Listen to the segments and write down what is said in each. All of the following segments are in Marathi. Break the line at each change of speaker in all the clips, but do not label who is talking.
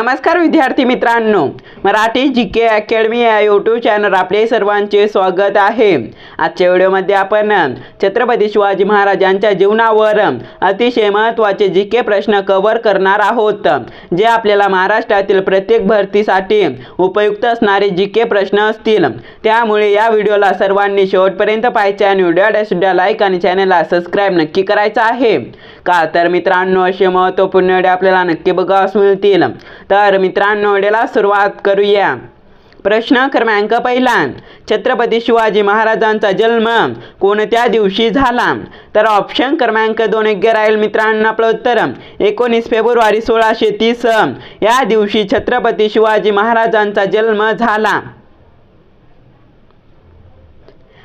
नमस्कार विद्यार्थी मित्रांनो मराठी जी के अकॅडमी या यूट्यूब चॅनल आपले सर्वांचे स्वागत आहे. आजच्या व्हिडिओमध्ये आपण छत्रपती शिवाजी महाराजांच्या जीवनावर अतिशय महत्त्वाचे जी के प्रश्न कव्हर करणार आहोत जे आपल्याला महाराष्ट्रातील प्रत्येक भरतीसाठी उपयुक्त असणारे जी के प्रश्न असतील. त्यामुळे या व्हिडिओला सर्वांनी शेवटपर्यंत पाहायचे आणि व्हिडिओ सुद्धा लाईक आणि चॅनलला सबस्क्राईब नक्की करायचं आहे. का तर मित्रांनो असे महत्त्वपूर्ण व्हिडिओ आपल्याला नक्की बघावयास मिळतील. तर मित्रांनो व्हिडिओला सुरुवात करूया. प्रश्न क्रमांक पहिला. छत्रपती शिवाजी महाराजांचा जन्म कोणत्या दिवशी झाला? तर ऑप्शन क्रमांक दोन योग्य राहील मित्रांनो आपलं उत्तर. एकोणीस फेब्रुवारी सोळाशे तीस या दिवशी छत्रपती शिवाजी महाराजांचा जन्म झाला.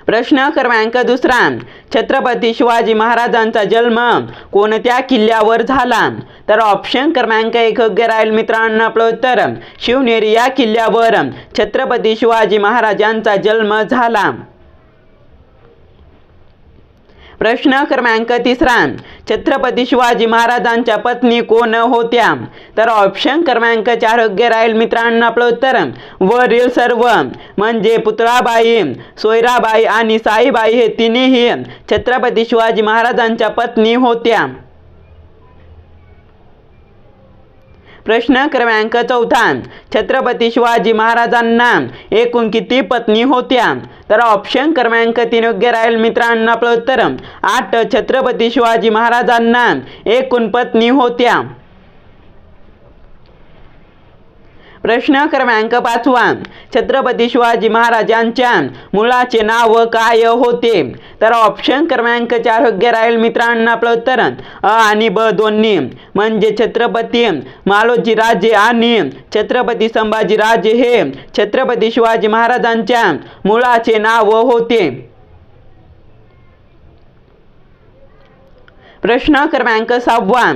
प्रश्न क्रमांक दुसरा. छत्रपती शिवाजी महाराजांचा जन्म कोणत्या किल्ल्यावर झाला? तर ऑप्शन क्रमांक एक योग्य राहील मित्रांनो आपलं उत्तर. शिवनेरी या किल्ल्यावर छत्रपती शिवाजी महाराजांचा जन्म झाला. प्रश्न क्रमांक तिसरा. छत्रपती शिवाजी महाराजांच्या पत्नी कोण होत्या? तर ऑप्शन क्रमांक चार योग्य राहील मित्रांनो आपलं उत्तर. वरील सर्व म्हणजे पुतळाबाई सोयराबाई आणि साईबाई हे तिन्ही छत्रपती शिवाजी महाराजांच्या पत्नी होत्या. प्रश्न क्रमांक चौथा छत्रपती शिवाजी महाराजांना एकूण किती पत्नी होत्या? तर ऑप्शन क्रमांक तीन योग्य राहील मित्रांनो आपलं उत्तर. आठ छत्रपती शिवाजी महाराजांना एकूण पत्नी होत्या. प्रश्न क्रमांक पाचवा. छत्रपती शिवाजी महाराजांच्या मुलाचे नाव काय होते? तर ऑप्शन क्रमांक चार योग्य राहील मित्रांना आपलं उत्तर. अ आणि ब दोन्ही. म्हणजे छत्रपती मालोजी राजे आणि छत्रपती संभाजी राजे हे छत्रपती शिवाजी महाराजांच्या मुलाचे नाव होते. प्रश्न क्रमांक सहावा.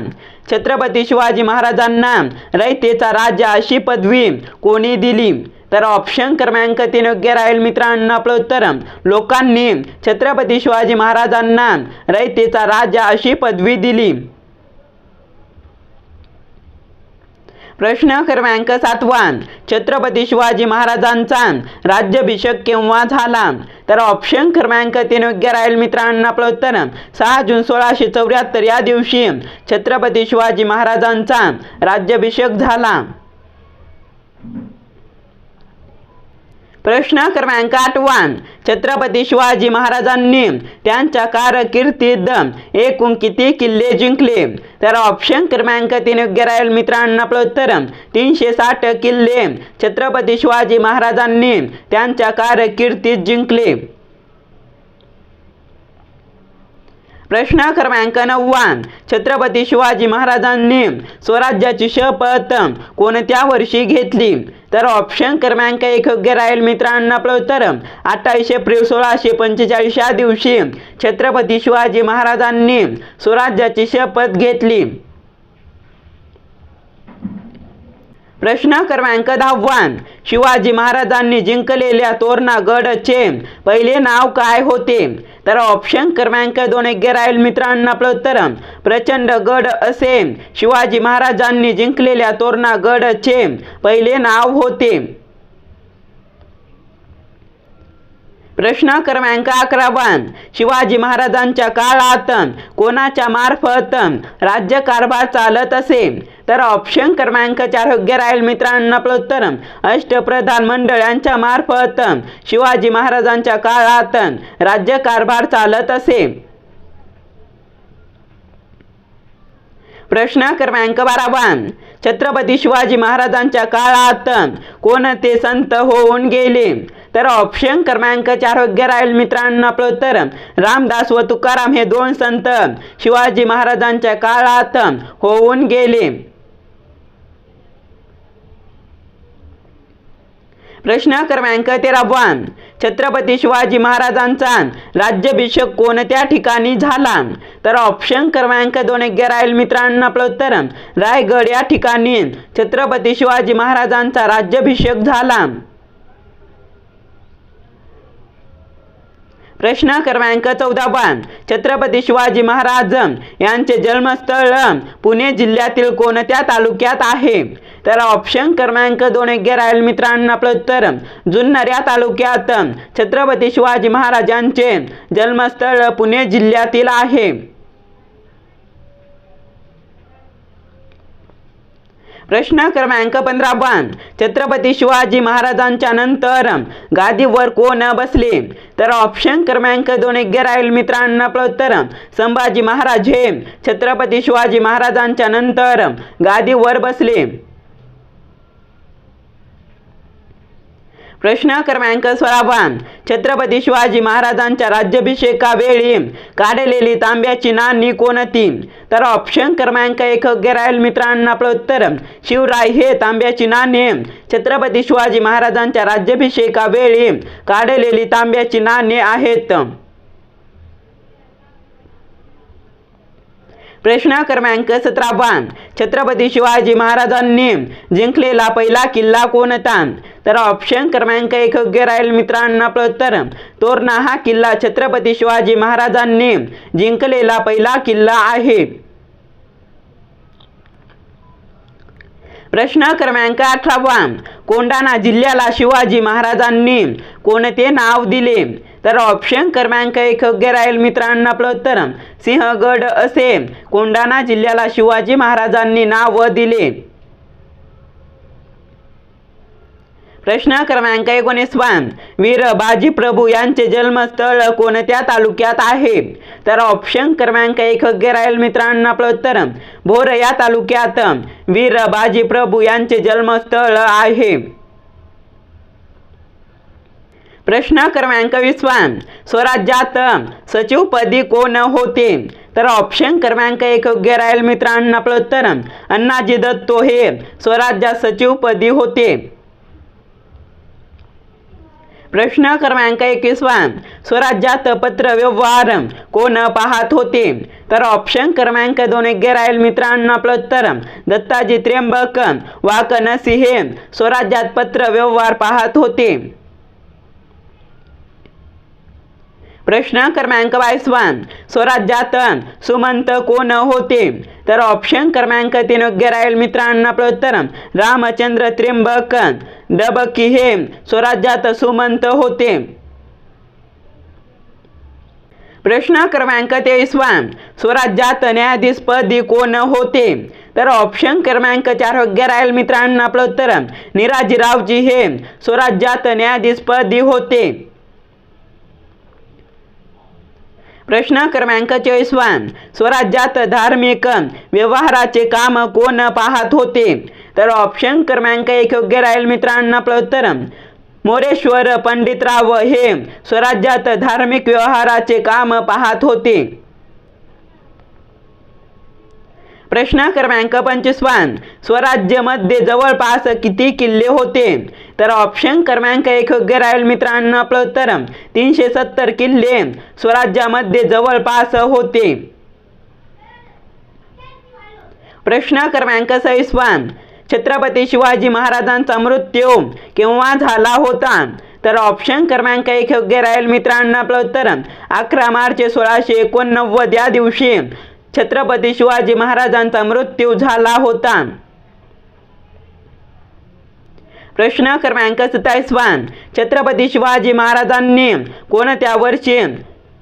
छत्रपती शिवाजी महाराजांना रयतेचा राजा अशी पदवी कोणी दिली? तर ऑप्शन क्रमांक तीन योग्य राहील मित्रांनो आपलं उत्तर. लोकांनी छत्रपती शिवाजी महाराजांना रयतेचा राजा अशी पदवी दिली. प्रश्न क्रमांक सातवा. छत्रपती शिवाजी महाराजांचा राज्याभिषेक केव्हा झाला? तर ऑप्शन क्रमांक तीन योग्य राहील मित्रांनो आपलं उत्तर. सहा जून सोळाशे चौऱ्याहत्तर या दिवशी छत्रपती शिवाजी महाराजांचा राज्याभिषेक झाला. प्रश्न क्रमांक आठवान छत्रपती शिवाजी महाराजांनी त्यांच्या कारकिर्दीत एकूण किती किल्ले जिंकले? तर ऑप्शन क्रमांक तीन योग्य राहील मित्रांनो. आपलं उत्तर तीनशे साठ किल्ले छत्रपती शिवाजी महाराजांनी त्यांच्या कारकिर्दीत जिंकले. प्रश्न क्रमांक नव्वान छत्रपती शिवाजी महाराजांनी स्वराज्याची शपथ कोणत्या वर्षी घेतली? तर ऑप्शन क्रमांक एक योग्य राहील मित्रांना. प्रतर अठ्ठावीसशे अठ्ठावीस एप्रिल सोळाशे पंचेचाळीस या दिवशी छत्रपती शिवाजी महाराजांनी स्वराज्याची शपथ घेतली. प्रश्न क्रमांक दहावा शिवाजी महाराजांनी जिंकलेल्या तोरणागडचे पहिले नाव काय होते? तर ऑप्शन क्रमांक दोन योग्य राहील मित्रांनो आपलं उत्तर प्रचंड गड असे शिवाजी महाराजांनी जिंकलेल्या तोरणागडचे पहिले नाव होते. प्रश्न क्रमांक अकरावन शिवाजी महाराजांच्या काळात कोणाच्या मार्फत राज्यकारभार चालत असे? तर ऑप्शन क्रमांक चार योग्य राहील मित्रांना आपलं उत्तर अष्टप्रधान मंडळ यांच्या मार्फत शिवाजी महाराजांच्या काळात राज्यकारभार चालत असे? प्रश्न क्रमांक बारावन छत्रपती शिवाजी महाराजांच्या काळात कोणते संत होऊन गेले? तर ऑप्शन क्रमांक चार योग्य राहील मित्रांनो आपलं उत्तर रामदास व तुकाराम हे दोन संत शिवाजी महाराजांच्या काळात होऊन गेले. प्रश्न क्रमांक तेरावा छत्रपती शिवाजी महाराजांचा राज्याभिषेक कोणत्या ठिकाणी झाला? तर ऑप्शन क्रमांक दोन योग्य राहील मित्रांनो आपलं उत्तर रायगड या ठिकाणी छत्रपती शिवाजी महाराजांचा राज्याभिषेक झाला. प्रश्न क्रमांक चौदा बाण छत्रपती शिवाजी महाराज यांचे जन्मस्थळ पुणे जिल्ह्यातील कोणत्या तालुक्यात आहे? तर ऑप्शन क्रमांक दोन योग्य राहील मित्रांनो आपलं उत्तर. जुन्नर या तालुक्यात छत्रपती शिवाजी महाराजांचे जन्मस्थळ पुणे जिल्ह्यातील आहे. प्रश्न क्रमांक पंधरा बाण छत्रपती शिवाजी महाराजांच्या नंतर गादीवर कोण बसले? तर ऑप्शन क्रमांक दोन योग्य राहील मित्रांनो. आपलं उत्तर संभाजी महाराज हे छत्रपती शिवाजी महाराजांच्या नंतर गादीवर बसले. प्रश्न क्रमांक सोळावा छत्रपती शिवाजी महाराजांच्या राज्याभिषेकावेळी काढलेली तांब्याची नाणी कोणती? तर ऑप्शन क्रमांक एक योग्य राहील मित्रांनो आपलं उत्तर. शिवराय हे तांब्याची नाणी. छत्रपती शिवाजी महाराजांच्या राज्याभिषेकावेळी काढलेली तांब्याची नाणी आहेत. प्रश्न क्रमांक सतरावा छत्रपती शिवाजी महाराजांनी जिंकलेला पहिला किल्ला कोणता? तर ऑप्शन क्रमांक एक योग्य राहील मित्रांनो. आपलं उत्तर तोरणा हा किल्ला छत्रपती शिवाजी महाराजांनी जिंकलेला पहिला किल्ला आहे. प्रश्न क्रमांक अठरावा. कोंढाणा जिल्ह्याला शिवाजी महाराजांनी कोणते नाव दिले? तर ऑप्शन क्रमांक एक योग्य राहील मित्रांनो. आपलं उत्तर सिंहगड असे कोंडाणा जिल्ह्याला शिवाजी महाराजांनी नाव दिले. प्रश्न क्रमांक एकोणीसवा वीर बाजी प्रभू यांचे जन्मस्थळ कोणत्या तालुक्यात आहे? तर ऑप्शन क्रमांक एक योग्य राहील मित्रांनो आपलं उत्तर भोर या तालुक्यात. वीर बाजी प्रभू यांचे जन्मस्थळ आहे. प्रश्न क्रमांक वीसवा स्वराज्यात सचिवपदी कोण होते? तर ऑप्शन क्रमांक एक योग्य राहील मित्रांनो आपलं उत्तर अण्णाजी दत्तो हे स्वराज्यात सचिवपदी होते. प्रश्न क्रमांक एकवीसवा स्वराज्यात पत्र व्यवहार कोण पाहत होते? तर ऑप्शन क्रमांक दोन योग्य राहील मित्रांनो आपलं उत्तर. दत्ताजी त्र्यंबक वाकनसी हे स्वराज्यात पत्र व्यवहार पाहत होते. प्रश्न क्रमांक बावीसवा स्वराज्यात सुमंत कोण होते? तर ऑप्शन क्रमांक तीन योग्य राहील मित्रांनो आपलं उत्तर रामचंद्र त्र्यंबक डबकी हे स्वराज्यात सुमंत होते. प्रश्न क्रमांक तेवीसवा. स्वराज्यात न्यायाधीशपदी कोण होते? तर ऑप्शन क्रमांक चार योग्य राहील मित्रांनो आपलं उत्तर निराजीरावजी हे स्वराज्यात न्यायाधीशपदी होते. प्रश्न क्रमांक चोवीसवा स्वराज्यात धार्मिक व्यवहाराचे काम कोण पाहत होते? तर ऑप्शन क्रमांक एक योग्य राहील मित्रांनो आपलं उत्तर. मोरेश्वर पंडितराव हे स्वराज्यात धार्मिक व्यवहाराचे काम पाहत होते. प्रश्न क्रमांक पंचवीसवा स्वराज्यमध्ये जवळपास किती किल्ले होते? तर ऑप्शन क्रमांक एक योग्य राहील मित्रांनो आपलं उत्तर तीनशे सत्तर किल्ले स्वराज्यामध्ये जवळपास होते. प्रश्न क्रमांक सव्वीसवा छत्रपती शिवाजी महाराजांचा मृत्यू केव्हा झाला होता? तर ऑप्शन क्रमांक एक योग्य राहील मित्रांनो आपलं उत्तर अकरा मार्च सोळाशे एकोणनव्वद या दिवशी. छत्रपती शिवाजी महाराजांचा मृत्यू झाला होता. प्रश्न क्रमांक सत्तावीसवा छत्रपती शिवाजी महाराजांनी कोणत्या वर्षी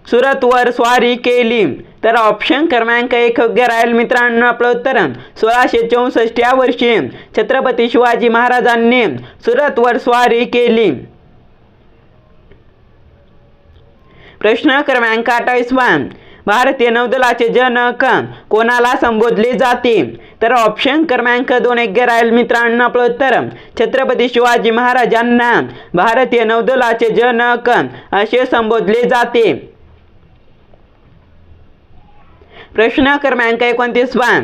सुरतवर स्वारी केली? तर ऑप्शन क्रमांक एक योग्य राहील मित्रांनो आपलं उत्तर. सोळाशे चौसष्ट या वर्षी छत्रपती शिवाजी महाराजांनी सुरतवर स्वारी केली. प्रश्न क्रमांक अठ्ठावीसवा भारतीय नौदलाचे जनक कोणाला संबोधले जाते? तर ऑप्शन क्रमांक दोन एक राहील मित्रांनो आपलं छत्रपती शिवाजी महाराजांना भारतीय नौदलाचे जनक असे संबोधले जाते. प्रश्न क्रमांक एकोणतीस एकोणतीसवा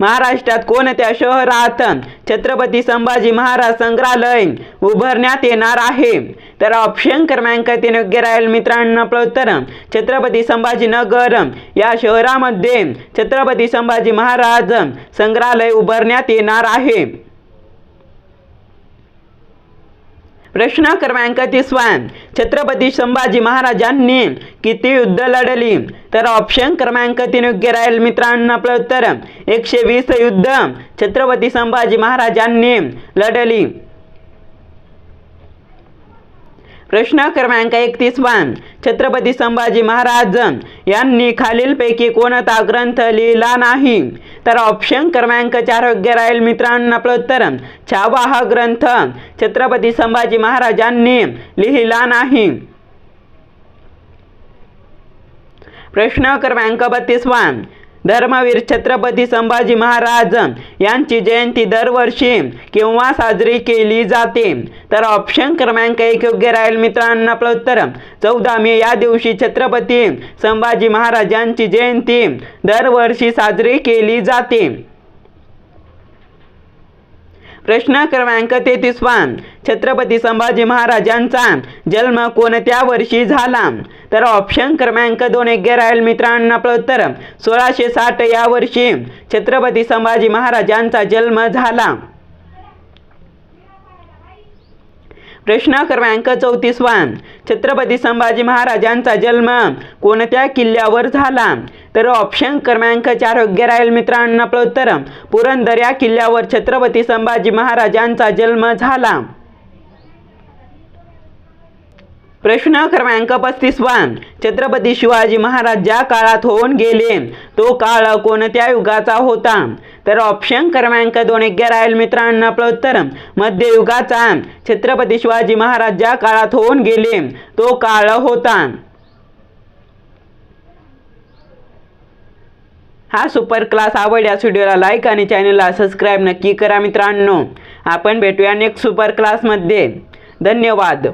महाराष्ट्रात कोणत्या शहरात छत्रपती संभाजी महाराज संग्रहालय उभारण्यात येणार आहे. तर ऑप्शन क्रमांक तीन योग्य राहील मित्रांनो उत्तर छत्रपती संभाजीनगर या शहरामध्ये छत्रपती संभाजी महाराज संग्रहालय उभारण्यात येणार आहे. प्रश्न क्रमांक तिसवा छत्रपती संभाजी महाराजांनी किती युद्ध लढली? तर ऑप्शन क्रमांक तीन योग्य राहील मित्रांनो आपलं उत्तर. एकशे वीस युद्ध छत्रपती संभाजी महाराजांनी लढली. प्रश्न क्रमांक एकतीसवा छत्रपती संभाजी महाराज यांनी खालीलपैकी कोणता ग्रंथ लिहिला नाही? तर ऑप्शन क्रमांक चार योग्य राहील मित्रांनो आपलं उत्तर छावा हा ग्रंथ छत्रपती संभाजी महाराजांनी लिहिला नाही. प्रश्न क्रमांक बत्तीसवा धर्मवीर छत्रपती संभाजी महाराज यांची जयंती दरवर्षी केव्हा साजरी केली जाते? तर ऑप्शन क्रमांक एक योग्य राहील मित्रांनो. आपलं उत्तर चौदा मे या दिवशी छत्रपती संभाजी महाराज यांची जयंती दरवर्षी साजरी केली जाते. प्रश्न क्रमांक तेहतीसवा छत्रपती संभाजी महाराजांचा जन्म कोणत्या वर्षी झाला? तर ऑप्शन क्रमांक दोन योग्य राहील मित्रांना आपलं उत्तर सोळाशे साठ या वर्षी छत्रपती संभाजी महाराजांचा जन्म झाला. प्रश्न क्रमांक चौतीसवा छत्रपती संभाजी महाराजांचा जन्म कोणत्या किल्ल्यावर झाला? तर ऑप्शन क्रमांक चार योग्य राहील मित्रांना आपलं उत्तर पुरंदर या किल्ल्यावर छत्रपती संभाजी महाराजांचा जन्म झाला. प्रश्न क्रमांक पस्तीसवा छत्रपती शिवाजी महाराज ज्या काळात होऊन गेले तो काळ कोणत्या युगाचा होता? तर ऑप्शन क्रमांक दोन राहील मित्रांनो आपलं उत्तर मध्ययुगाचा छत्रपती शिवाजी महाराज ज्या काळात होऊन गेले तो काळ होता. हा सुपर क्लास आवडल्यास व्हिडिओला लाईक आणि चॅनलला सबस्क्राईब नक्की करा मित्रांनो. आपण भेटूया नेक्स्ट सुपर क्लासमध्ये धन्यवाद.